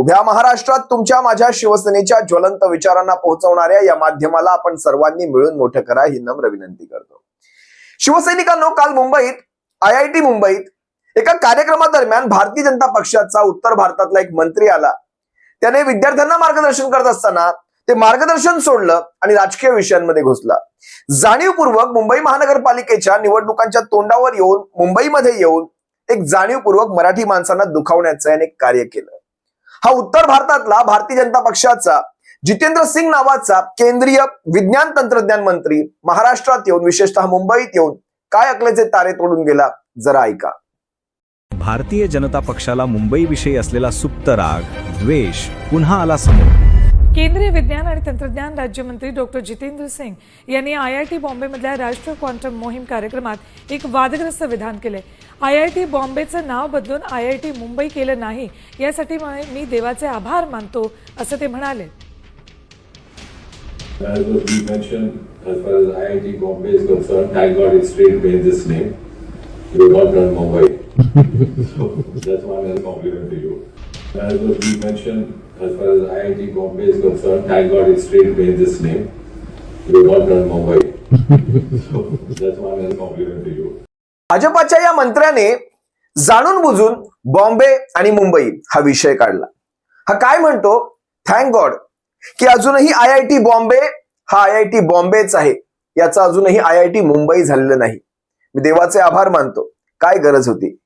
उभ्या महाराष्ट्रात तुमच्या माझ्या शिवसेनेच्या ज्वलंत विचारांना पोहोचवणाऱ्या या माध्यमाला आपण सर्वांनी मिळून मोठं करा ही नम्र विनंती करतो. शिवसैनिकांनो काल मुंबईत आय आय टी मुंबईत एका कार्यक्रमादरम्यान भारतीय जनता पक्षाचा उत्तर भारतातला एक मंत्री आला. त्याने विद्यार्थ्यांना मार्गदर्शन करत असताना ते मार्गदर्शन सोडलं आणि राजकीय विषयांमध्ये घुसला. जाणीवपूर्वक मुंबई महानगरपालिकेच्या निवडणुकांच्या तोंडावर येऊन मुंबईमध्ये येऊन एक जाणीवपूर्वक मराठी माणसांना दुखावण्याचं याने कार्य केलं. हा उत्तर भारतातला भारतीय जनता पक्षाचा जितेंद्र सिंग नावाचा केंद्रीय विज्ञान तंत्रज्ञान मंत्री महाराष्ट्रात येऊन विशेषतः मुंबईत येऊन काय अकलेचे तारे तोडून गेला जरा ऐका. भारतीय जनता पक्षाला मुंबईविषयी असलेला सुप्त राग द्वेष पुन्हा आला समोर. केंद्रीय विज्ञान आणि तंत्रज्ञान राज्यमंत्री डॉक्टर जितेंद्र सिंग यांनी आय आय टी बॉम्बेमधल्या राष्ट्रीय क्वांटम मोहीम कार्यक्रमात एक वादग्रस्त विधान केले. आय आय टी बॉम्बेचं नाव बदलून आय आय टी मुंबई केलं नाही यासाठी मी देवाचे आभार मानतो असं ते म्हणाले. as far as IIT Bombay is concerned, thank God it straight made this name. You got done Mumbai. so that's one compliment to you. भाजपाच्या या मंत्र्याने जाणून बुजून बॉम्बे आणि मुंबई हा विषय काढला हा काय म्हणतो थँक गॉड की अजूनही आय आय टी बॉम्बे हा आय आय टी बॉम्बेच आहे याचा अजूनही आय आय टी मुंबई झालेलं नाही मी देवाचे आभार मानतो काय गरज होती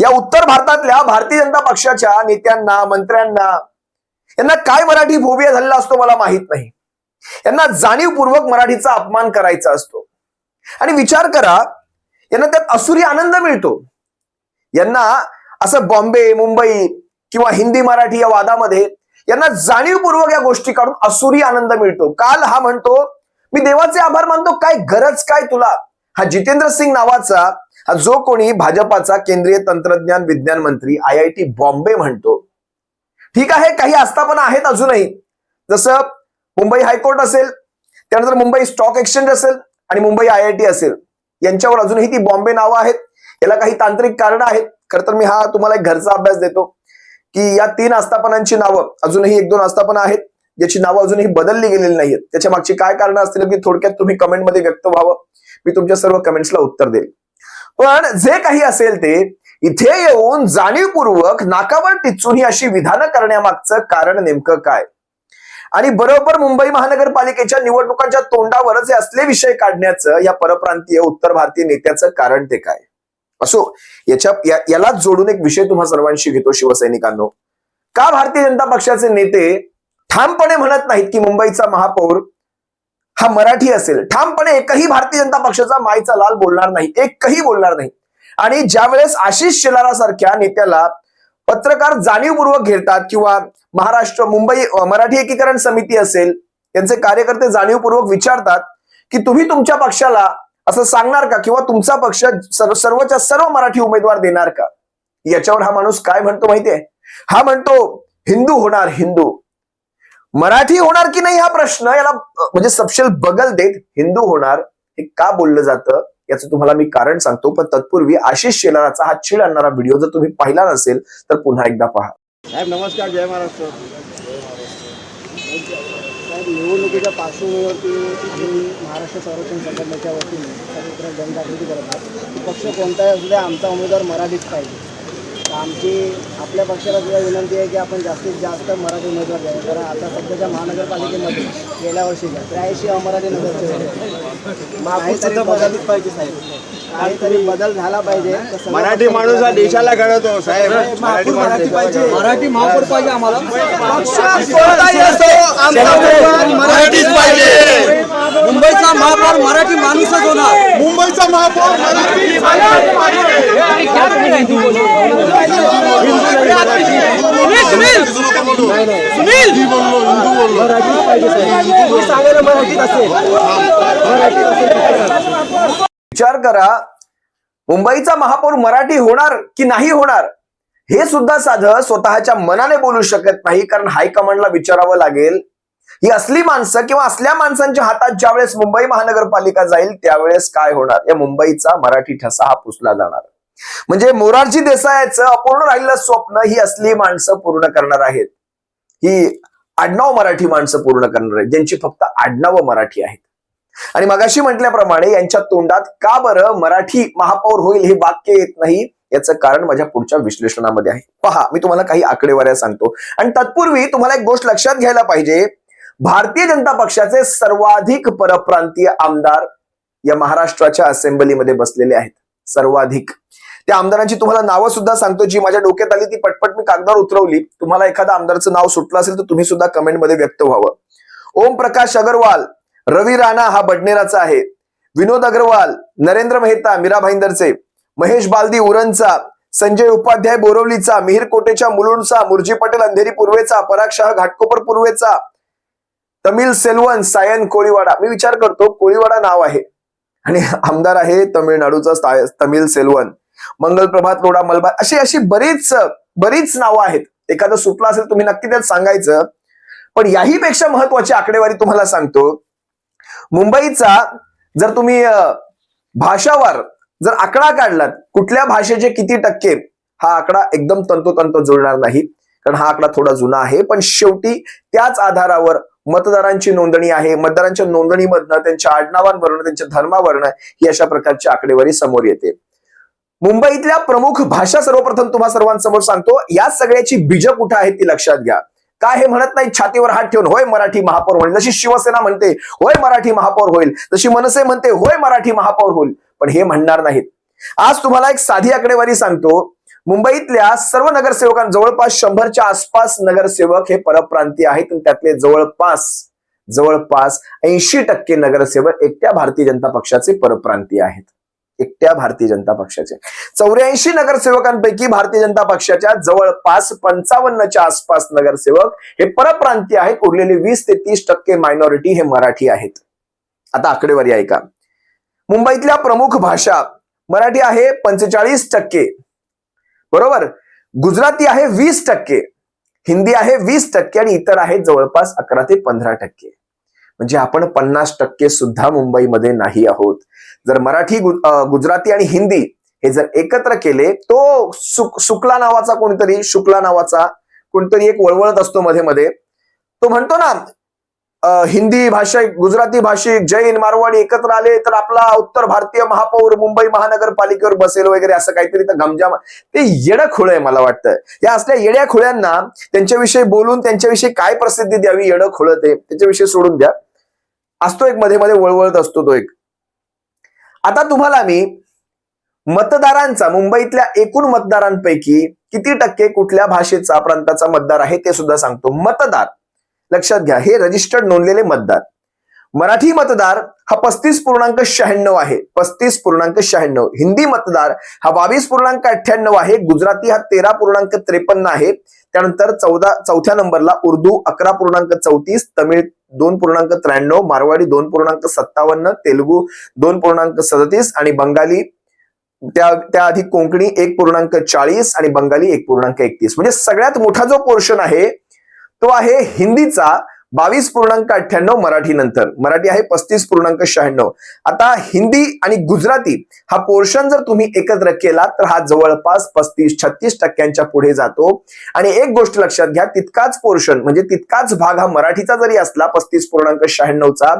या उत्तर भारतातल्या भारतीय जनता पक्षाच्या नेत्यांना मंत्र्यांना यांना काय मराठी फोबिया झालेला असतो मला माहीत नाही. यांना जाणीवपूर्वक मराठीचा अपमान करायचा असतो. आणि विचार करा यांना त्यात असुरी आनंद मिळतो. यांना असं बॉम्बे मुंबई किंवा हिंदी मराठी या वादामध्ये यांना जाणीवपूर्वक या गोष्टी काढून असुरी आनंद मिळतो. काल हा म्हणतो मी देवाचे आभार मानतो. काय गरज काय तुला? हा जितेंद्र सिंग नावाचा हा जो कोणी भाजपाचा केंद्रीय तंत्रज्ञान विज्ञान मंत्री आय आय टी बॉम्बे म्हणतो ठीक आहे काही आस्थापना आहेत अजूनही. जसं मुंबई हायकोर्ट असेल त्यानंतर मुंबई स्टॉक एक्सचेंज असेल आणि मुंबई आय आय टी असेल. यांच्यावर अजूनही ती बॉम्बे नावं आहेत. याला काही तांत्रिक कारण आहेत. खरं तर मी हा तुम्हाला एक घरचा अभ्यास देतो की या तीन आस्थापनांची नावं अजूनही एक दोन आस्थापना आहेत ज्याची नावं अजूनही बदलली गेलेली नाहीत त्याच्या मागची काय कारण असतील की थोडक्यात तुम्ही कमेंटमध्ये व्यक्त व्हावं. मी तुमच्या सर्व कमेंट्सला उत्तर देईल. पण जे काही असेल ते इथे येऊन जाणीवपूर्वक नाकावर टिचून ही अशी विधानं करण्यामागचं कारण नेमकं काय? आणि बरोबर मुंबई महानगरपालिकेच्या निवडणुकांच्या तोंडावरच हे असले विषय काढण्याचं या परप्रांतीय उत्तर भारतीय नेत्याचं कारण ते काय? असो याच्या या- यालाच जोडून एक विषय तुम्हा सर्वांशी घेतो शिवसैनिकांनो. का भारतीय जनता पक्षाचे नेते ठामपणे म्हणत नाहीत की मुंबईचा महापौर हा मराठी असेल? ठामपणे एकही भारतीय जनता पक्षाचा मायचा लाल बोलणार नाही एकही बोलणार नाही. आणि ज्या वेळेस आशिष शेलारासारख्या नेत्याला पत्रकार जाणीवपूर्वक घेतात किंवा महाराष्ट्र मुंबई मराठी एकीकरण समिती असेल यांचे कार्यकर्ते जाणीवपूर्वक विचारतात की तुम्ही तुमच्या पक्षाला असं सांगणार का किंवा तुमचा पक्ष सर्व सर्वच्या सर्व मराठी उमेदवार देणार का? याच्यावर हा माणूस काय म्हणतो माहितीये हा म्हणतो हिंदू होणार हिंदू. मराठी होणार की नाही हा प्रश्न याला म्हणजे सपशेल बगल देत हिंदू होणार हे का बोललं जातं? याचं तुम्हाला मी कारण सांगतो पण तत्पूर्वी आशिष शेलाराचा हा छीड आणणारा व्हिडिओ जर तुम्ही पाहिला नसेल तर पुन्हा एकदा पहा. साहेब नमस्कार जय महाराष्ट्र. साहेब निवडणुकीच्या पार्श्वभूमीवरती महाराष्ट्र संरक्षण संघटनेच्या वतीने जनजागृती करत आहोत. पक्ष कोणताही असू द्या आमचा उमेदवार मराठीच पाहिजे. आमची आपल्या पक्षाला सुद्धा विनंती आहे की आपण जास्तीत जास्त मराठी उमेदवार द्यावे. कारण आता सध्याच्या महानगरपालिकेमध्ये गेल्या वर्षीच्या त्र्याऐंशी अमराठी नगरसेवक काहीतरी बदल पाहिजे साहेब. काहीतरी बदल झाला पाहिजे. मराठी माणूस हा देशाला घडवतो साहेब. मराठी पाहिजे. मराठी महापौर पाहिजे आम्हाला. मराठीच पाहिजे. मुंबईचा महापौर मराठी माणूसच होणार. मुंबईचा महापौर मराठी पाहिजे मराठीत असेल असेल विचार करा मुंबईचा महापौर मराठी होणार की नाही होणार हे सुद्धा साधं स्वतःच्या मनाने बोलू शकत नाही कारण हायकमांडला विचारावं लागेल. ही असली माणसं किंवा असल्या माणसांच्या हातात ज्यावेळेस मुंबई महानगरपालिका जाईल त्यावेळेस काय होणार? या मुंबईचा मराठी ठसा हा पुसला जाणार. म्हणजे मोरारजी देसाईचं अपूर्ण राहिलेलं स्वप्न ही असली माणसं पूर्ण करणार आहेत. ही आडनाव मराठी माणसं पूर्ण करणार आहेत ज्यांची फक्त आडनावं मराठी आहेत. आणि मगाशी म्हटल्याप्रमाणे यांच्या तोंडात का बरं मराठी महापौर होईल हे वाक्य येत नाही याचं कारण माझ्या पुढच्या विश्लेषणामध्ये आहे. पहा मी तुम्हाला काही आकडेवाऱ्या सांगतो. आणि तत्पूर्वी तुम्हाला एक गोष्ट लक्षात घ्यायला पाहिजे. भारतीय जनता पक्षाचे सर्वाधिक परप्रांतीय आमदार या महाराष्ट्राच्या असेंब्लीमध्ये बसलेले आहेत. सर्वाधिक. त्या आमदारांची तुम्हाला नावं सुद्धा सांगतो जी माझ्या डोक्यात आली ती पटपट मी कागदावर उतरवली. तुम्हाला एखादा आमदारचं नाव सुटलं असेल तर तुम्ही सुद्धा कमेंटमध्ये व्यक्त व्हावं. ओम प्रकाश अगरवाल रवी राणा हा बडनेराचा आहे. विनोद अग्रवाल नरेंद्र मेहता मीरा भाईंदरचे. महेश बालदी उरणचा. संजय उपाध्याय बोरवलीचा. मिहीर कोटेच्या मुलुंडचा. मुरजी पटेल अंधेरी पूर्वेचा. पराग शाह घाटकोपर पूर्वेचा. तमिल सेल्वन सायन कोळीवाडा. मी विचार करतो कोळीवाडा नाव आहे. आणि आमदार आहे तमिळनाडूचा तमिल सेल्वन. मंगल प्रभात रोडा मलबार अशी अशी बरीच बरीच नावं आहेत. एखादं सुटलं असेल तुम्ही नक्की त्यात सांगायचं. पण याही पेक्षा महत्वाची आकडेवारी तुम्हाला सांगतो. मुंबईचा जर तुम्ही भाषावर भाषावार जर आकडा काढलात कुठल्या भाषेचे किती टक्के हा आकडा एकदम तंतोतंत जुळणार नाही. कारण हा आकडा थोडा जुना आहे पण शेवटी त्याच आधारावर मतदारांची नोंदणी आहे. मतदारांच्या नोंदणीमधनं त्यांच्या आडनावांवरनं त्यांच्या धर्मावरनं ही अशा प्रकारची आकडेवारी समोर येते. मुंबईतल्या प्रमुख भाषा सर्वप्रथम तुम्हा सर्वांसमोर सांगतो या सगळ्याची बीज कुठं आहेत ती लक्षात घ्या. काय हे म्हणत नाही छातीवर हात ठेवून होय मराठी महापौर होईल. जशी शिवसेना म्हणते होय मराठी महापौर होईल. जशी मनसे म्हणते होय मराठी महापौर होईल. पण हे म्हणणार नाहीत. आज तुम्हाला एक साधी आकडेवारी सांगतो. मुंबईतल्या सर्व नगरसेवकां जवळपास शंभरच्या आसपास नगरसेवक हे परप्रांतीय आहेत आणि त्यातले जवळपास जवळपास ऐंशी टक्के नगरसेवक एकट्या भारतीय जनता पक्षाचे परप्रांतीय आहेत. एकट्या भारतीय जनता पक्षाचे. चौऱ्याऐंशी नगरसेवकांपैकी भारतीय जनता पक्षाच्या जवळपास पंचावन्नच्या आसपास नगरसेवक हे परप्रांतीय आहेत. उरलेले वीस ते तीस टक्के मायनॉरिटी हे मराठी आहेत. आता आकडेवारी ऐका. मुंबईतल्या प्रमुख भाषा मराठी आहे पंचेचाळीस टक्के. बरोबर? गुजराती आहे वीस टक्के. हिंदी आहे वीस टक्के आणि इतर आहेत जवळपास अकरा ते पंधरा टक्के. म्हणजे आपण पन्नास टक्के सुद्धा मुंबईमध्ये नाही आहोत. जर मराठी गुजराती आणि हिंदी हे जर एकत्र केले तो सुक शुक्ला नावाचा कोणतरी शुक्ला नावाचा कोणतरी एक वळवळत असतो मध्ये मध्ये. तो म्हणतो ना हिंदी भाषिक गुजराती भाषिक जैन मारवाडी एकत्र आले तर आपला उत्तर भारतीय महापौर मुंबई महानगरपालिकेवर बसेल वगैरे असं काहीतरी तर गमजाम ते येडं खुळ आहे मला वाटतं. या असल्या येड्या खुळ्यांना त्यांच्याविषयी बोलून त्यांच्याविषयी काय प्रसिद्धी द्यावी येडं खुळ ते त्याच्याविषयी सोडून द्या. असतो एक मध्ये मध्ये वळवळत असतो तो एक. आता तुम्हाला मी मतदारांचा मुंबईतल्या एकूण मतदारांपैकी किती टक्के कुठल्या भाषेचा प्रांताचा मतदार आहे ते सुद्धा सांगतो. मतदार. लक्षात घ्या हे रजिस्टर्ड नोंदलेले मतदार. मराठी मतदार हा पस्तीस पूर्णांक शहाण्णव आहे. पस्तीस पूर्णांक शहाण्णव. हिंदी मतदार हा बावीस पूर्णांक अठ्ठ्याण्णव आहे. गुजराती हा तेरा पूर्णांक त्रेपन्न आहे. त्यानंतर चौदा चौथ्या नंबरला उर्दू अकरा पूर्णांक चौतीस तमिळ दोन पूर्णांक त्र्याण्णव मारवाडी दोन पूर्णांक सत्तावन्न तेलुगू दोन पूर्णांक सदतीस आणि बंगाली त्या त्याआधी कोकणी एक पूर्णांक चाळीस आणि बंगाली एक पूर्णांक एकतीस. म्हणजे सगळ्यात मोठा जो पोर्शन आहे तो आहे हिंदीचा. बावीस पूर्णांक अठ्ठ्याण्णव मराठी नंतर मराठी आहे पस्तीस पूर्णांक शहाण्णव. आता हिंदी आणि गुजराती हा पोर्शन जर तुम्ही एकत्र केला तर हा जवळपास पस्तीस छत्तीस टक्क्यांच्या पुढे जातो. आणि एक गोष्ट लक्षात घ्या तितकाच पोर्शन म्हणजे तितकाच भाग हा मराठीचा जरी असला पस्तीस पूर्णांक शहाण्णवचा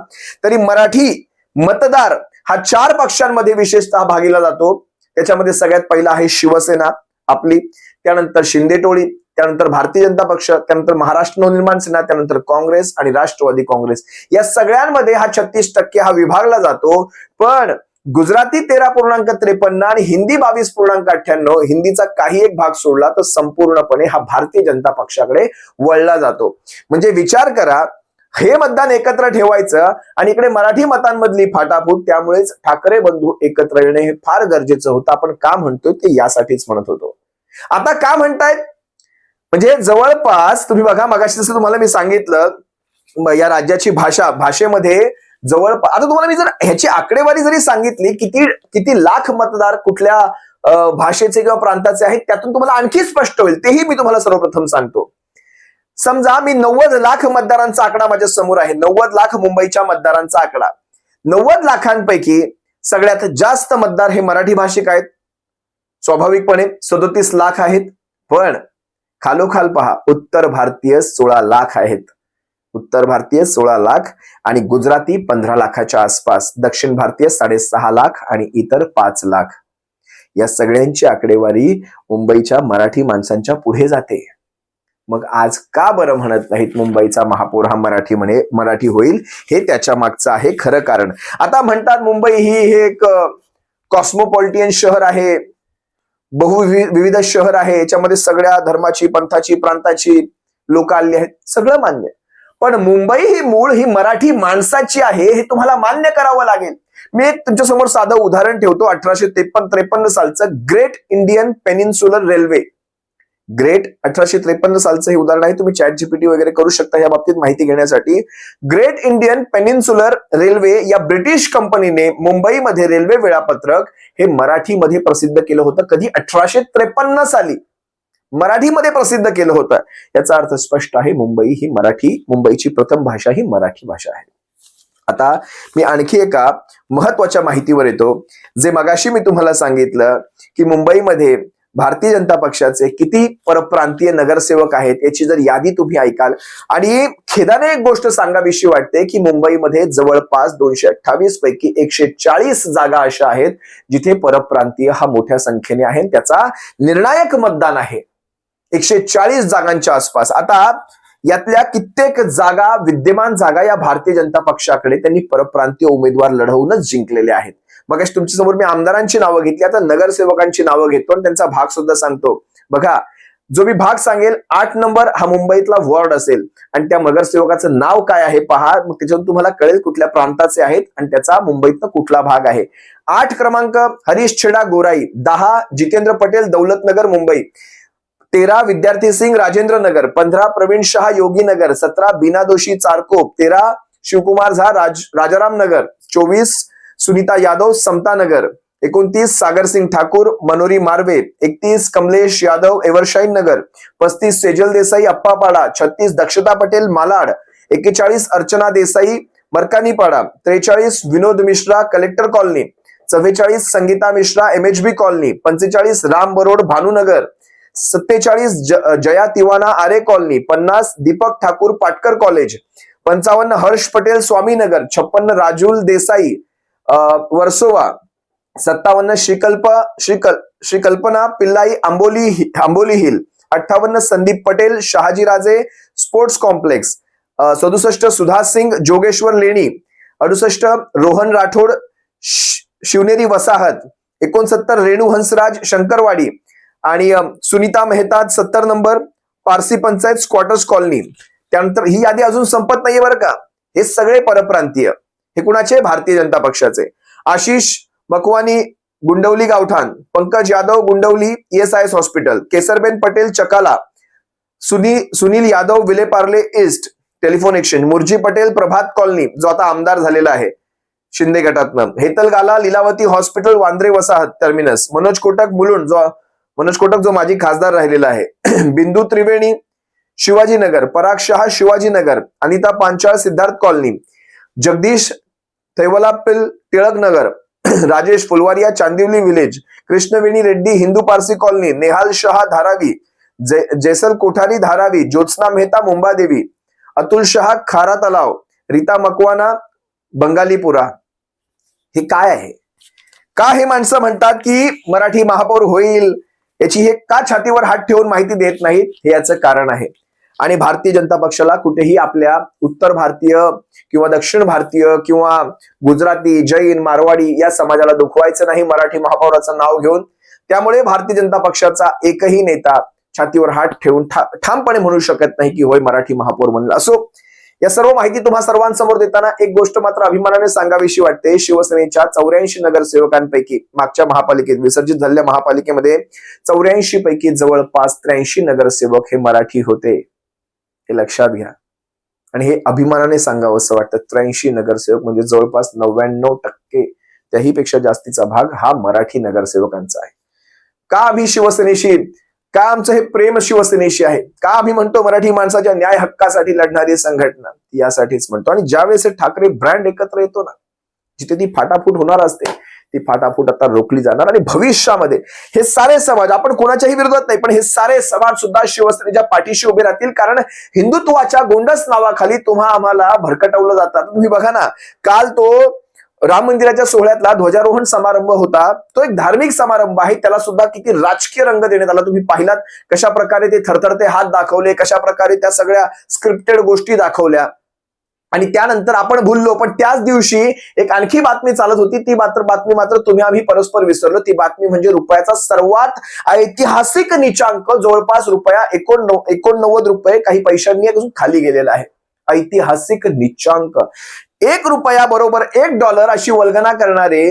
तरी मराठी मतदार हा चार पक्षांमध्ये विशेषतः भागीला जातो. त्याच्यामध्ये सगळ्यात पहिला आहे शिवसेना आपली. त्यानंतर शिंदे टोळी त्यानंतर भारतीय जनता पक्ष त्यानंतर महाराष्ट्र नवनिर्माण सेना त्यानंतर काँग्रेस आणि राष्ट्रवादी काँग्रेस. या सगळ्यांमध्ये हा छत्तीस टक्के हा विभागला जातो. पण गुजराती तेरा पूर्णांक त्रेपन्न आणि हिंदी बावीस पूर्णांक अठ्ठ्याण्णव हिंदीचा काही एक भाग सोडला तर संपूर्णपणे हा भारतीय जनता पक्षाकडे वळला जातो. म्हणजे विचार करा हे मतदान एकत्र ठेवायचं आणि इकडे मराठी मतांमधली फाटाफूट त्यामुळेच ठाकरे बंधू एकत्र येणे हे फार गरजेचं होतं. आपण का म्हणतोय ते यासाठीच म्हणत होतो. आता का म्हणतायत? म्हणजे जवळपास तुम्ही बघा मगाशी जसं तुम्हाला मी सांगितलं या राज्याची भाषा भाषेमध्ये जवळपास आता तुम्हाला मी जर ह्याची आकडेवारी जरी सांगितली किती किती लाख मतदार कुठल्या भाषेचे किंवा प्रांताचे आहेत त्यातून तुम्हाला आणखी स्पष्ट होईल. तेही मी तुम्हाला सर्वप्रथम सांगतो. समजा मी नव्वद लाख मतदारांचा आकडा माझ्यासमोर आहे. नव्वद लाख मुंबईच्या मतदारांचा आकडा. नव्वद लाखांपैकी सगळ्यात जास्त मतदार हे मराठी भाषिक आहेत. स्वाभाविकपणे सदोतीस लाख आहेत. पण खालोखाल पहा. उत्तर भारतीय सोळा लाख आहेत. उत्तर भारतीय सोळा लाख आणि गुजराती पंधरा लाखाच्या आसपास. दक्षिण भारतीय साडेसहा लाख आणि इतर पाच लाख. या सगळ्यांची आकडेवारी मुंबईच्या मराठी माणसांच्या पुढे जाते. मग आज का बरं म्हणत नाहीत मुंबईचा महापौर हा मराठी म्हणे मराठी होईल? हे त्याच्या मागचं आहे खरं कारण. आता म्हणतात मुंबई ही हे एक कॉस्मोपॉलिटियन शहर आहे. बहु विविध शहर आहे. याच्यामध्ये सगळ्या धर्माची पंथाची प्रांताची लोक आली आहेत. सगळं मान्य पण मुंबई ही मूळ ही मराठी माणसाची आहे हे तुम्हाला मान्य करावं लागेल. मी एक तुमच्यासमोर साधं उदाहरण ठेवतो. अठराशे त्रेपन्न त्रेपन्न सालचं great Indian peninsular railway great. अठराशे त्रेपन्न सालचं हे उदाहरण आहे. तुम्ही चॅट जीपीटी वगैरे करू शकता या बाबतीत माहिती घेण्यासाठी. ग्रेट इंडियन पेनिन्सुलर रेल्वे या ब्रिटिश कंपनीने मुंबईमध्ये रेल्वे वेळापत्रक हे मराठीमध्ये प्रसिद्ध केलं होतं. कधी? अठराशे त्रेपन्न साली. मराठीमध्ये प्रसिद्ध केलं होतं. याचा अर्थ स्पष्ट आहे. मुंबई ही मराठी मुंबईची प्रथम भाषा ही मराठी भाषा आहे. आता मी आणखी एका महत्त्वाच्या माहितीवर येतो. जे मगाशी मी तुम्हाला सांगितलं की मुंबईमध्ये भारतीय जनता पक्षाचे किती परप्रांतीय नगरसेवक आहेत याची जर यादी तुम्ही ऐकाल. आणि खेदाने एक गोष्ट सांगावीशी वाटते की मुंबईमध्ये जवळपास दोनशे अठ्ठावीस पैकी एकशे चाळीस जागा अशा आहेत जिथे परप्रांतीय हा मोठ्या संख्येने आहे त्याचा निर्णायक मतदान आहे. एकशे चाळीस जागांच्या आसपास. आता यातल्या कित्येक जागा विद्यमान जागा या भारतीय जनता पक्षाकडे त्यांनी परप्रांतीय उमेदवार लढवूनच जिंकलेल्या आहेत. मग तुमच्यासमोर मी आमदारांची नावं घेतली आता नगरसेवकांची नावं घेतो आणि त्यांचा भाग सुद्धा सांगतो. बघा जो मी भाग सांगेल आठ नंबर हा मुंबईतला वॉर्ड असेल. आणि त्या नगरसेवकाचं नाव काय आहे पहा मग त्याच्यातून तुम्हाला कळेल कुठल्या प्रांताचे आहेत आणि त्याचा मुंबईतला कुठला भाग आहे. आठ क्रमांक हरीश छेडा गोराई दहा जितेंद्र पटेल दौलतनगर मुंबई. तेरा विद्यार्थी सिंग राजेंद्र नगर. पंधरा प्रवीण शहा योगी नगर. सतरा बिना दोषी चारकोप. तेरा शिवकुमार झा राज राजाराम नगर. चोवीस सुनीता यादव समतानगर एकोणतीस सागर सिंग ठाकूर मनोरी मार्वे. एकतीस कमलेश यादव एव्हरशाईन नगर. पस्तीस सेजल देसाई अप्पापाडा. छत्तीस दक्षता पटेल मालाड. एकेचाळीस अर्चना देसाई मरकानीपाडा. त्रेचाळीस विनोद मिश्रा कलेक्टर कॉलनी. चव्वेचाळीस संगीता मिश्रा एमएचबी कॉलनी. पंचेचाळीस राम बरोड भानुनगर सत्तेचाळीस ज- जया तिवाना आरे कॉलनी. पन्नास दीपक ठाकूर पाटकर कॉलेज. पंचावन्न हर्ष पटेल स्वामीनगर छप्पन्न राजुल देसाई. वर्सोवा सत्तावन्न श्रीकल्प श्रीकल श्रीकल्पना पिल्लाई आंबोली हि- आंबोली हिल अठ्ठावन्न संदीप पटेल शहाजीराजे स्पोर्ट्स कॉम्प्लेक्स सदुसष्ट सुधा सिंग जोगेश्वर लेणी अडुसष्ट रोहन राठोड शिवनेरी वसाहत एकोणसत्तर रेणू हंसराज शंकरवाडी आणि सुनीता मेहता सत्तर number Parsi panchayat squatters colony. त्यानंतर ही यादी अजून संपत नाहीये बरं का? हे सगळे परप्रांतीय. हे कुणाचे? भारतीय जनता पक्षाचे. आशिष मकवानी गुंडवली गावठाण पंकज यादव गुंडवली ईएसआयएस हॉस्पिटल केसरबेन पटेल चकाला सुनी Sunil Yadav Vile Parle east telephone exchange Murji Patel Prabhat colony जो आता आमदार झालेला आहे शिंदे गटातनं. हेतलगाला लीलावती हॉस्पिटल वांद्रे वसाहत टर्मिनस मनोज कोटक मुलुंड जो मनोज कोटक जो माजी खासदार राहिलेला आहे. Bindu Triveni Shivajinagar Parag Shah Shivajinagar Anita Panchal Siddharth colony Jagdish Thaivalappil Tilak Nagar Rajesh Phulwaria Chandivali village Krishnaveni Reddy Hindu Parsi colony Nehal Shah Dharavi Jaisal Kothari Dharavi Jyotsna Mehta Mumbadevi Atul Shah Khara Talav Rita Makwana Bangalipura. हे काय आहे? का हे माणसं म्हणतात की मराठी महापौर होईल? याची हे का छातीवर हात ठेवून माहिती देत नाहीत? हे याचं कारण आहे. आणि भारतीय जनता पक्षाला कुठेही आपल्या उत्तर भारतीय किंवा दक्षिण भारतीय किंवा गुजराती जैन मारवाडी या समाजाला दुखवायचं नाही मराठी महापौराचं नाव घेऊन. त्यामुळे भारतीय जनता पक्षाचा एकही नेता छातीवर हात ठेवून ठामपणे म्हणू शकत नाही की होय मराठी महापौर म्हणेल असो या सर्व माहिती तुम्हा सर्वांसमोर देताना एक गोष्ट मात्र अभिमानाने सांगावीशी वाटते. शिवसेनेच्या चौऱ्याऐंशी नगरसेवकांपैकी मागच्या महापालिकेत विसर्जित झालेल्या महापालिकेमध्ये चौऱ्याऐंशी पैकी जवळपास त्र्याऐंशी नगरसेवक हे मराठी होते. हे लक्षात घ्या. आणि हे अभिमानाने सांगावं असं वाटतं. त्र्याऐंशी नगरसेवक म्हणजे जवळपास नव्याण्णव टक्के त्याही पेक्षा जास्तीचा भाग हा मराठी नगरसेवकांचा आहे. का आम्ही शिवसेनेशी? का आमचं हे प्रेम शिवसेनेशी आहे? का आम्ही म्हणतो मराठी माणसाच्या न्याय हक्कासाठी लढणारी संघटना? यासाठीच म्हणतो. आणि ज्यावेळेस हे ठाकरे ब्रँड एकत्र येतो ना जिथे ती फाटाफूट होणार असते ती फाटाफूट आता रोखली जाणार आणि भविष्यामध्ये हे सारे समाज आपण कोणाच्याही विरोधात नाही पण हे सारे समाज सुद्धा शिवसेनेच्या पाठीशी उभे राहतील. कारण हिंदुत्वाच्या गोंडस नावाखाली तुम्हा आम्हाला भरकटवलं जातात. तुम्ही बघा ना काल तो राम मंदिराच्या सोहळ्यातला ध्वजारोहण समारंभ होता. तो एक धार्मिक समारंभ आहे. त्याला सुद्धा किती राजकीय रंग देण्यात आला. तुम्ही पाहिलात कशा प्रकारे ते थरथरते हात दाखवले कशा प्रकारे त्या सगळ्या स्क्रिप्टेड गोष्टी दाखवल्या. आणि त्यानंतर आपण भुललो पण त्याच दिवशी एक आणखी बातमी चालत होती. ती मात्र बातमी मात्र तुम्ही आम्ही परस्पर विसरलो. ती बातमी म्हणजे रुपयाचा सर्वात ऐतिहासिक निचांक जवळपास रुपया एकोणनव एकोणनव्वद रुपये काही पैशांनी अजून खाली गेलेला आहे. ऐतिहासिक निचांक. एक रुपया बरोबर एक डॉलर अशी वल्गना करणारे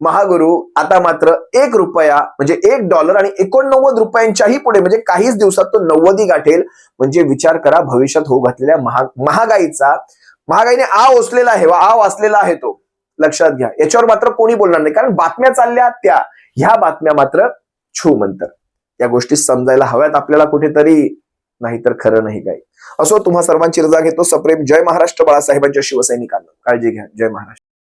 महागुरु आता मात्र एक रुपया म्हणजे एक डॉलर आणि एकोणनव्वद रुपयांच्याही पुढे म्हणजे काहीच दिवसात तो नव्वदी गाठेल. म्हणजे विचार करा भविष्यात होऊ घातलेल्या महाग महागाईचा महागाईने आ ओसलेला आहे वा आ वाचलेला आहे तो. लक्षात घ्या. याच्यावर मात्र कोणी बोलणार नाही. कारण बातम्या चालल्या त्या. ह्या बातम्या मात्र छू म्हणतात या गोष्टी समजायला हव्यात आपल्याला कुठेतरी. नाहीतर खरं नाही काही. असो तुम्हा सर्वांची रजा घेतो. सप्रेम. जय महाराष्ट्र बाळासाहेबांच्या शिवसैनिकांना. काळजी घ्या. जय महाराष्ट्र.